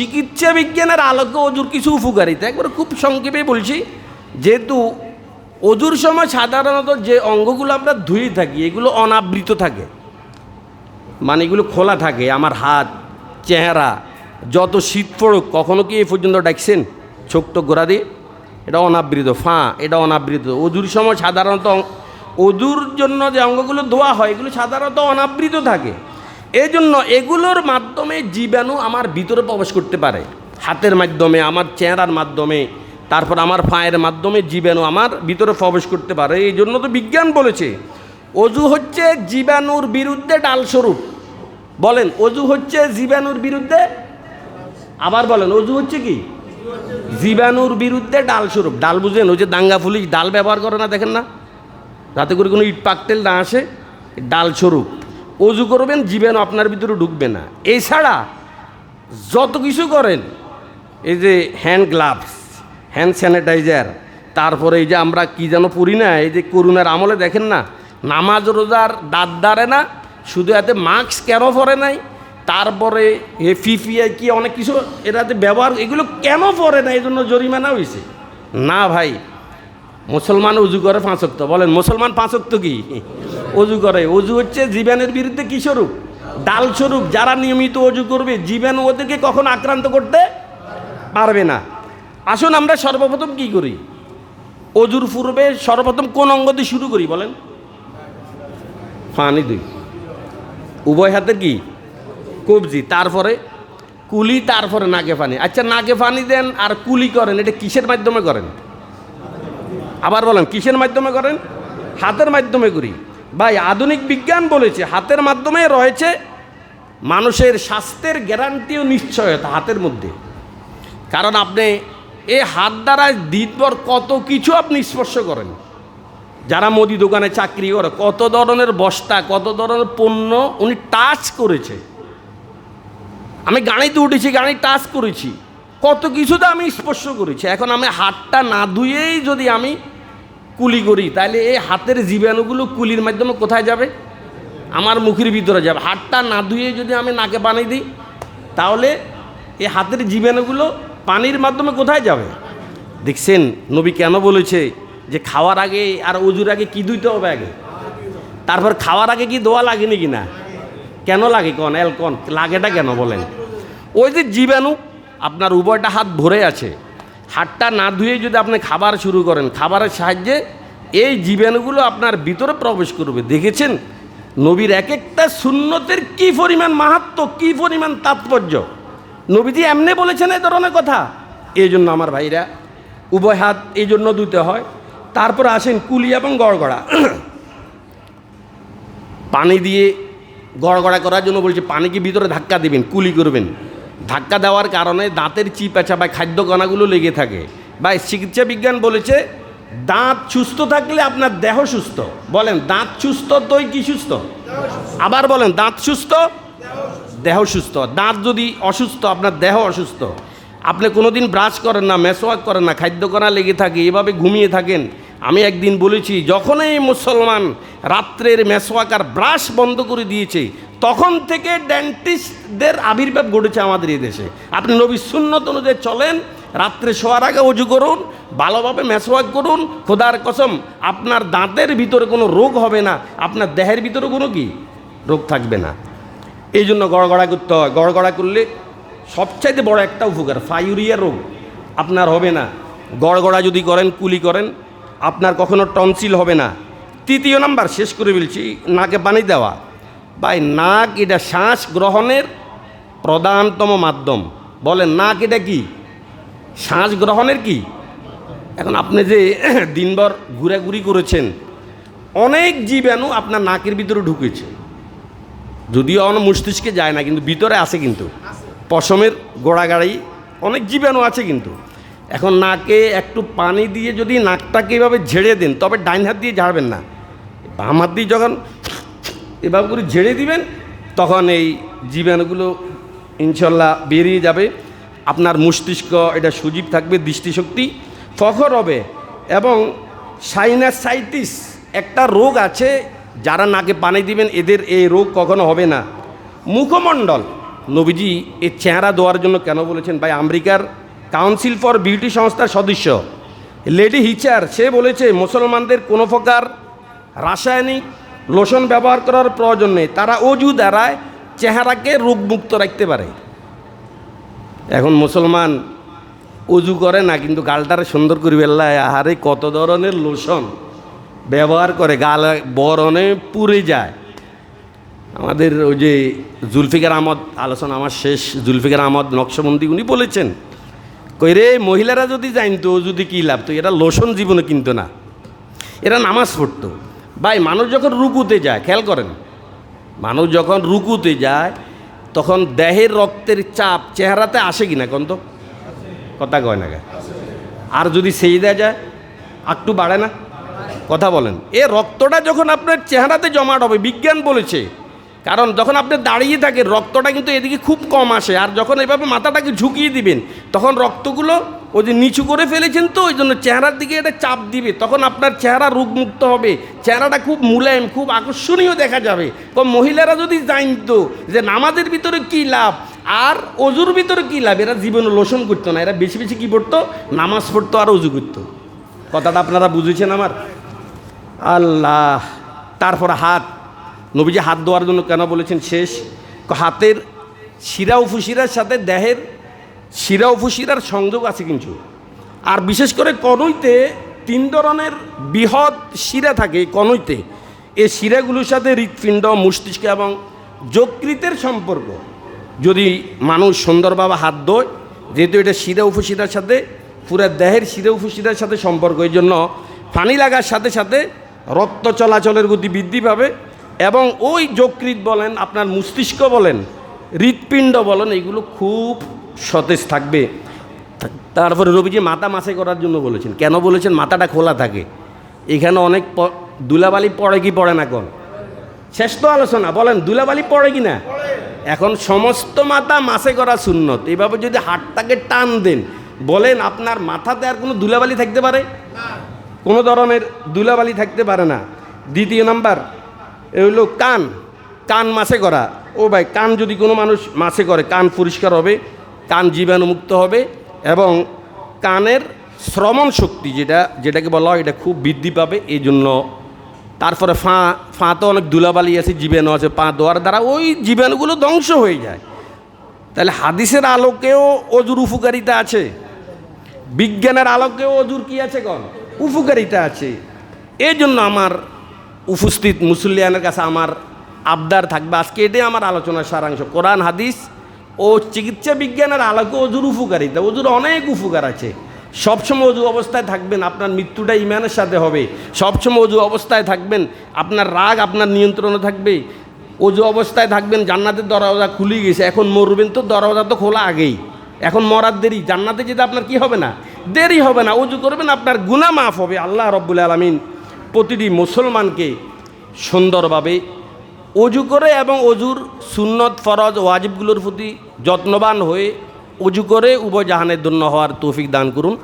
চিকিৎসা বিজ্ঞানের আলোকে অজুর কিছু উপকারিতা একবার খুব সংক্ষেপে বলছি, যেহেতু অজুর সময় সাধারণত যে অঙ্গগুলো আমরা ধুয়ে থাকি, এগুলো অনাবৃত থাকে। মানে এগুলো খোলা থাকে, আমার হাত, চেহারা, যত শীত পড়ুক, কখনো কি এ পর্যন্ত ডাকছেন ছোট্ট গোড়া দিয়ে? এটা অনাবৃত, ফাঁ, এটা অনাবৃত। অজুর সময় সাধারণত অজুর জন্য যে অঙ্গগুলো ধোয়া হয়, এগুলো সাধারণত অনাবৃত থাকে। এই জন্য এগুলোর মাধ্যমে জীবাণু আমার ভিতরে প্রবেশ করতে পারে। হাতের মাধ্যমে, আমার চেহারার মাধ্যমে, তারপর আমার ফায়ের মাধ্যমে জীবাণু আমার ভিতরে প্রবেশ করতে পারে। এই জন্য তো বিজ্ঞান বলেছে, অজু হচ্ছে জীবাণুর বিরুদ্ধে ডালস্বরূপ। বলেন, অজু হচ্ছে জীবাণুর বিরুদ্ধে? আবার বলেন, অজু হচ্ছে কি? জীবাণুর বিরুদ্ধে ডাল স্বরূপ ডাল বুঝেন, ওই যে দাঙ্গা পুলিশ ডাল ব্যবহার করে না, দেখেন না? যাতে করে কোনো ইট পাকতেল না আসে ডাল স্বরূপ অজু করবেন জীবাণু আপনার ভিতরে ঢুকবে না। এছাড়া যত কিছু করেন, এই যে হ্যান্ড গ্লাভস হ্যান্ড স্যানিটাইজার তারপরে এই যে আমরা কি যেন পড়ি না, এই যে করোনার আমলে দেখেন না, নামাজ রোজার দাঁত দাঁড়ে না, শুধু এতে মাস্ক কেন পরে নাই, তারপরে এ ফিফিআই কি অনেক কিছু এটাতে ব্যবহার, এগুলো কেন পরে না? এই জন্য জরিমানা হয়েছে না ভাই মুসলমান উজু করে পাঁচক্ত বলেন, মুসলমান পাঁচক্ত কি? অজু করে। অজু হচ্ছে জীবাণুর বিরুদ্ধে কি স্বরূপ? ডাল স্বরূপ। যারা নিয়মিত অজু করবে জীবাণু ওদেরকে কখন আক্রান্ত করতে পারবে না। আসুন আমরা সর্বপ্রথম কি করি? অজুর পূর্বে সর্বপ্রথম কোন অঙ্গ দিয়ে শুরু করি, বলেন। ফানি দুই। উভয় হাতের কি? কবজি। তারপরে কুলি, তারপরে নাকে পানি। আচ্ছা নাকে পানি দেন আর কুলি করেন, এটা কিসের মাধ্যমে করেন? আবার বলেন, কিসের মাধ্যমে করেন? হাতের মাধ্যমে করি। ভাই, আধুনিক বিজ্ঞান বলেছে, হাতের মাধ্যমে রয়েছে মানুষের স্বাস্থ্যের গ্যারান্টি ও নিশ্চয়তা হাতের মধ্যে। কারণ আপনি এই হাত দ্বারা দিনভর কত কিছু আপনি স্পর্শ করেন। যারা মুদি দোকানে চাকরি করে, কত ধরনের বস্তা, কত ধরনের পণ্য উনি টাচ করেছে। আমি গাড়িতে উঠেছি, গাড়ি টাচ করেছি। কত কিছুতে আমি স্পর্শ করেছি। এখন আমি হাতটা না ধুয়েই যদি আমি কুলি করি তাহলে এই হাতের জীবাণুগুলো কুলির মাধ্যমে কোথায় যাবে? আমার মুখের ভিতরে যাবে। হাতটা না ধুয়ে যদি আমি নাকে পানি দিই, তাহলে এই হাতের জীবাণুগুলো পানির মাধ্যমে কোথায় যাবে? দেখছেন, নবী কেন বলেছে যে খাওয়ার আগে আর অজুর আগে কি ধুইতে হবে আগে? তারপর খাওয়ার আগে কি দোয়া লাগেনি কি না? কেন লাগে কন? এল কন? লাগেটা কেন বলেন? ওই যে জীবাণু, আপনার উভয়টা হাত ভরে আছে। হাতটা না ধুয়ে যদি আপনি খাবার শুরু করেন, খাবারের সাহায্যে এই জীবাণুগুলো আপনার ভিতরে প্রবেশ করবে। দেখেছেন? নবীর এক একটা শূন্যতের কি পরিমাণ মাহাত্ম, কি পরিমাণ তাৎপর্য? নবীজি এমনি বলেছেন এই ধরনের কথা। এই জন্য আমার ভাইরা, উভয় হাত এই জন্য ধুতে হয়। তারপর আসেন কুলি এবং গড়গড়া। পানি দিয়ে গড়গড়া করার জন্য বলছে, পানিকে ভিতরে ধাক্কা দেবেন, কুলি করবেন। ধাক্কা দেওয়ার কারণে দাঁতের চিপাচা বা খাদ্য কণাগুলো লেগে থাকে। বা চিকিৎসা বিজ্ঞান বলেছে, দাঁত সুস্থ থাকলে আপনার দেহ সুস্থ। বলেন, দাঁত সুস্থ দই কি সুস্থ? আবার বলেন, দাঁত সুস্থ, দেহ সুস্থ। দাঁত যদি অসুস্থ, আপনার দেহ অসুস্থ। আপনি কোনোদিন ব্রাশ করেন না, মেসওয়াক করেন না, খাদ্যকণা লেগে থাকে, এভাবে ঘুমিয়ে থাকেন। আমি একদিন বলেছি, যখনই মুসলমান রাত্রের মেসওয়াক আর ব্রাশ বন্ধ করে দিয়েছে তখন থেকে ডেন্টিস্টদের আবির্ভাব ঘটেছে আমাদের এই দেশে। আপনি নবী সুন্নত অনুযায়ী চলেন, রাত্রে শোয়ার আগে উজু করুন, ভালোভাবে মেসওয়াক করুন, খোদার কসম, আপনার দাঁতের ভিতরে কোনো রোগ হবে না, আপনার দেহের ভিতরে কোনো কি? রোগ থাকবে না। এই জন্য গড়গড়া করতে হয়। গড়গড়া করলে সবচাইতে বড় একটা উপকার, ফাইউরিয়া রোগ। আপনার হবে না। গড়গড়া যদি করেন, কুলি করেন, আপনার কখনো টনসিল হবে না। তৃতীয় নাম্বার, শেষ করে বলছি নাকে পানি দেওয়া। ভাই, নাক এটা শ্বাস গ্রহণের প্রধানতম মাধ্যম। বলেন, নাক এটা কি? শ্বাস গ্রহণের কি? এখন আপনি যে দিনভর ঘুরাঘুরি করেছেন, অনেক জীবাণু আপনার নাকের ভিতরে ঢুকেছে। যদিও আমার মস্তিষ্কে যায় না, কিন্তু ভিতরে আছে কিন্তু। পশমের গোড়াগাড়ি, অনেক জীবাণু আছে কিন্তু। এখন নাকে একটু পানি দিয়ে যদি নাকটাকে এভাবে ঝেড়ে দেন, তবে ডাইন হাত দিয়ে ঝাড়বেন না। বাম হাত দিয়ে যখন এভাবে করে ঝেড়ে দিবেন, তখন এই জীবাণুগুলো ইনশাল্লাহ বেরিয়ে যাবে। আপনার মস্তিষ্ক, এটা সুজীব থাকবে, দৃষ্টিশক্তি ফখর হবে এবং সাইনাসাইটিস একটা রোগ আছে, যারা নাকে পানি দিবেন, এদের এই রোগ কখনো হবে না। মুখমণ্ডল, নবীজি এর চেহারা দেওয়ার জন্য কেন বলেছেন, ভাই, আমেরিকার কাউন্সিল ফর বিউটি সংস্থার সদস্য, লেডি হিচার, সে বলেছে, মুসলমানদের কোনো প্রকার রাসায়নিক লোশন ব্যবহার করার প্রয়োজন নেই। তারা অজু দ্বারায় চেহারাকে রোগমুক্ত রাখতে পারে। এখন মুসলমান অজু করে না, কিন্তু গালটারে সুন্দর করি বেল্লায় আহারে কত ধরনের লোশন ব্যবহার করে, গাল বরণে পুড়ে যায়। আমাদের ওই যে জুলফিকার আহমদ, আলোচনা আমার শেষ, জুলফিকার আহমদ নকশবন্দি উনি বলেছেন, কই রে, মহিলারা যদি জানতো যদি কী লাভ, তো এরা লোশন জীবনে কিনতো না। এরা নামাজ পড়তো। ভাই, মানুষ যখন রুকুতে যায়, খেয়াল করেন, মানুষ যখন রুকুতে যায়, তখন দেহের রক্তের চাপ চেহারাতে আসে কি না কোন তো? কথা কয় না? আর যদি সেই দেয়া যায় একটু বাড়ে না? কথা বলেন। এ রক্তটা যখন আপনার চেহারাতে জমাট হবে, বিজ্ঞান বলেছে কারণ যখন আপনি দাঁড়িয়ে থাকেন, রক্তটা কিন্তু এদিকে খুব কম আসে। আর যখন এভাবে মাথাটাকে ঝুঁকিয়ে দিবেন, তখন রক্তগুলো ওই যে নিচু করে ফেলেছেন তো, ওই জন্য চেহারার দিকে এটা চাপ দিবে। তখন আপনার চেহারা রোগমুক্ত হবে। চেহারাটা খুব মুলায়ম, খুব আকর্ষণীয় দেখা যাবে। তো মহিলারা যদি জানতো যে নামাজের ভিতরে কী লাভ, আর অজুর ভিতরে কী লাভ, এরা জীবনে লোশন করতো না। এরা বেশি বেশি কী পড়তো? নামাজ পড়তো আর অজু করতো। কথাটা আপনারা বুঝেছেন আমার? আল্লাহ, তারপর হাত। নবীজি হাত ধোয়ার জন্য কেন বলেছেন শেষ? হাতের শিরা উফুশিরার সাথে দেহের শিরা উফুশিরার সংযোগ আছে কিন্তু। আর বিশেষ করে কনুইতে তিন ধরনের বৃহৎ শিরা থাকে কনুইতে এই শিরাগুলোর সাথে হৃৎপিণ্ড, মস্তিষ্ক এবং যকৃতের সম্পর্ক। যদি মানুষ সুন্দরভাবে হাত ধোয়, যেহেতু এটা শিরা উপশিরার সাথে, পুরো দেহের শিরা উপশিরার সাথে সম্পর্ক, এই জন্য পানি লাগার সাথে সাথে রক্ত চলাচলের গতি বৃদ্ধি পাবে। এবং ওই যকৃত বলেন, আপনার মস্তিষ্ক বলেন, হৃৎপিণ্ড বলেন, এগুলো খুব সতেজ থাকবে। তারপরে রবিজি মাথা মাসে করার জন্য বলেছেন। কেন বলেছেন? মাথাটা খোলা থাকে। এখানে অনেক ধুলাবালি পড়ে কি পড়ে না কোন? শেষ তো আলোচনা। বলেন, দুলাবালি পড়ে কি না? এখন সমস্ত মাথা মাসে করা সুন্নত। এভাবে যদি হাতটাকে টান দেন, বলেন আপনার মাথাতে আর কোনো দুলাবালি থাকতে পারে? কোনো ধরনের দুলাবালি থাকতে পারে না। দ্বিতীয় নাম্বার এ হলো কান। কান মাসে করা। ও ভাই, কান যদি কোনো মানুষ মাসে করে, কান পরিষ্কার হবে, কান জীবাণুমুক্ত হবে এবং কানের শ্রমণ শক্তি যেটা, যেটাকে বলা হয়, এটা খুব বৃদ্ধি পাবে। এই জন্য তারপরে ফাঁ ফাঁ তো অনেক ধুলাবালি আছে, জীবাণু আছে, পা দেওয়ার দ্বারা ওই জীবাণুগুলো ধ্বংস হয়ে যায়। তাহলে হাদিসের আলোকেও অজুর উপকারিতা আছে। বিজ্ঞানের আলোকেও অজুর কি আছে কন? উপকারিতা আছে। এই জন্য আমার উপস্থিত মুসল্লিয়ানের কাছে আমার আবদার থাকবে। আজকে এটাই আমার আলোচনার সারাংশ। কোরআন, হাদিস ও চিকিৎসা বিজ্ঞানের আলোকে অজুর উপকারিতা। অজুর অনেক উপকার আছে। সবসময় অজু অবস্থায় থাকবেন, আপনার মৃত্যুটা ইমানের সাথে হবে। সবসময় অজু অবস্থায় থাকবেন, আপনার রাগ আপনার নিয়ন্ত্রণে থাকবে। অজু অবস্থায় থাকবেন, জান্নাতের দরওয়াজা খুলে গেছে। এখন মরবেন তো, দরওয়াজা তো খোলা আগেই। এখন মরার দেরি। জান্নাতে যেতে আপনার কি হবে না? দেরি হবে না। অজু করবেন, আপনার গুণা মাফ হবে। আল্লাহ রব্বুল আলমিন প্রতিটি মুসলমানকে সুন্দরভাবে অজু করে এবং অজুর সুন্নত, ফরজ, ওয়াজিবগুলোর প্রতি যত্নবান হয়ে অজু করে উভয় জাহানের জন্য হওয়ার তৌফিক দান করুন।